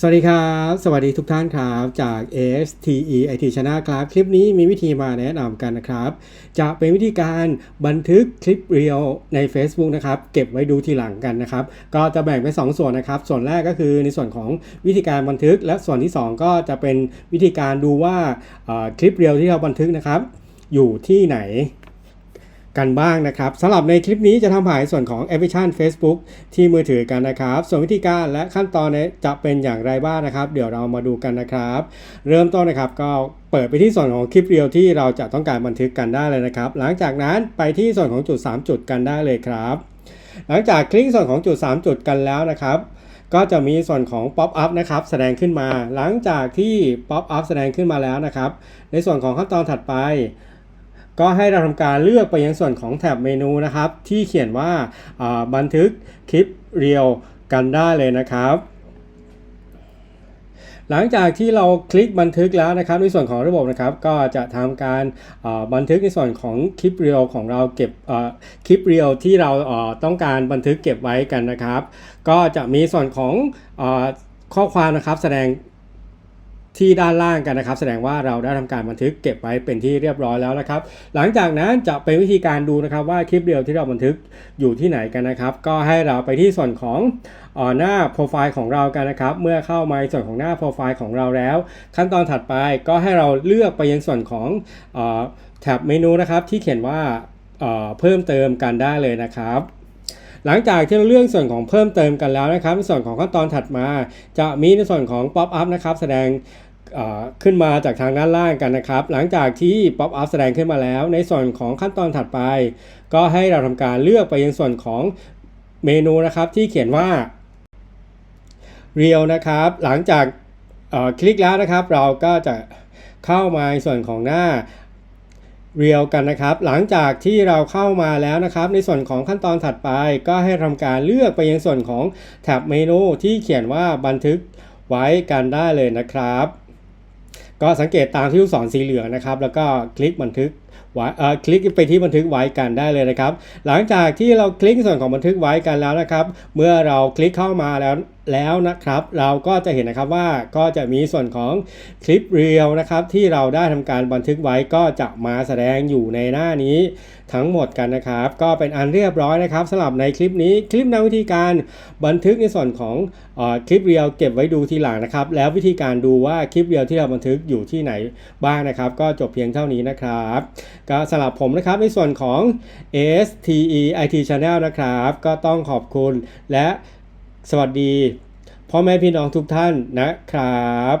สวัสดีครับ สวัสดีทุกท่านครับจาก ASTE IT Channel ครับ คลิปนี้มีวิธีมาแนะนำกันนะครับ จะเป็นวิธีการบันทึกคลิปเรียวใน Facebook นะครับ เก็บไว้ดูทีหลังกันนะครับ ก็จะแบ่งเป็น 2 ส่วนนะครับ ส่วนแรกก็คือในส่วนของวิธีการบันทึก และส่วนที่ 2 ก็จะเป็นวิธีการดูว่าคลิปเรียวที่เราบันทึกนะครับ อยู่ที่ไหน กันบ้างนะครับสำหรับในคลิปนี้จะทำผ่านส่วนของแอปพลิเคชัน Facebook ที่มือถือกันนะครับ ส่วนวิธีการและขั้นตอนนี่ยจะเป็นอย่างไรบ้างนะครับ เดี๋ยวเรามาดูกันนะครับ เริ่มต้นนะครับก็เปิดไปที่ส่วนของคลิปเรียวที่เราจะต้องการบันทึกกันได้เลยนะครับ หลังจากนั้นไปที่ส่วนของจุด 3 จุดกันได้เลยครับ หลังจากคลิกส่วนของจุด 3 จุดกันแล้วนะครับก็จะมีส่วนของ Pop up นะครับแสดงขึ้นมา หลังจากที่ Pop up แสดงขึ้นมาแล้วนะครับ ในส่วนของขั้นตอนถัดไป ก็ให้เราทำการเลือกไปยังส่วนของแถบเมนูนะครับ ที่เขียนว่าบันทึกคลิปเรียวกันได้เลยนะครับหลังจากที่เราคลิกบันทึกแล้วนะครับในส่วนของระบบนะครับก็จะทำการบันทึกในส่วนของคลิปเรียวของเราเก็บคลิปเรียวที่เราต้องการบันทึกเก็บไว้กันนะครับ ก็จะมีส่วนของอข้อความนะครับแสดง ที่ด้านล่างกันนะครับ แสดงว่าเราได้ทำการบันทึกเก็บไว้เป็นที่เรียบร้อยแล้วนะครับ หลังจากนั้นจะเป็นวิธีการดูนะครับว่าคลิปเดียวที่เราบันทึกอยู่ที่ไหนกันนะครับ ก็ให้เราไปที่ส่วนของหน้าโปรไฟล์ของเรากันนะครับ เมื่อเข้ามาในส่วนของหน้าโปรไฟล์ของเราแล้ว ขั้นตอนถัดไปก็ให้เราเลือกไปยังส่วนของอแท็บเมนูนะครับที่เขียนว่าเพิ่มเติมกันได้เลยนะครับหลังจากที่เราเลือกส่วนของเพิ่มเติมกันแล้วนะครับในส่วนของขั้นตอนถัดมา จะมีในส่วนของ Pop up นะครับ แสดง ขึ้นมาจากทางด้านล่างกันนะครับ หลังจากที่ Pop up แสดงขึ้นมาแล้ว ในส่วนของขั้นตอนถัดไป ก็ให้เราทำการเลือกไปยังส่วนของเมนูนะครับที่เขียนว่า Real นะครับ หลังจากคลิกแล้วนะครับ เราก็จะเข้ามาในส่วนของหน้าเรียวกันนะครับ หลังจากที่เราเข้ามาแล้วนะครับ ในส่วนของขั้นตอนถัดไป ก็ให้ทำการเลือกไปยังส่วนของแท็บเมนูที่เขียนว่าบันทึกไว้กันได้เลยนะครับ ก็สังเกตตามที่ลูกศรสีเหลืองนะครับ แล้วก็คลิกบันทึกไว้เอ่อคลิกไปที่บันทึกไว้กันได้เลยนะครับ หลังจากที่เราคลิกส่วนของบันทึกไว้กันแล้วนะครับ เมื่อเราคลิกเข้ามาแล้ว แล้วนะครับ เราก็จะเห็นนะครับว่าก็จะมีส่วนของคลิปเรียวนะครับ ที่เราได้ทำการบันทึกไว้ก็จะมาแสดงอยู่ในหน้านี้ทั้งหมดกันนะครับ ก็เป็นอันเรียบร้อยนะครับสำหรับในคลิปนี้คลิปแนวิธีการบันทึกในส่วนของออคลิปเรียวเก็บไว้ดูทีหลังนะครับ แล้ววิธีการดูว่าคลิปเรียวที่เราบันทึกอยู่ที่ไหนบ้างนะครับ ก็จบเพียงเท่านี้นะครับก็สำหรับผมนะครับในส่วนของ STE IT Channel นะครับ ก็ต้องขอบคุณและ สวัสดีพ่อแม่พี่น้องทุกท่านนะครับ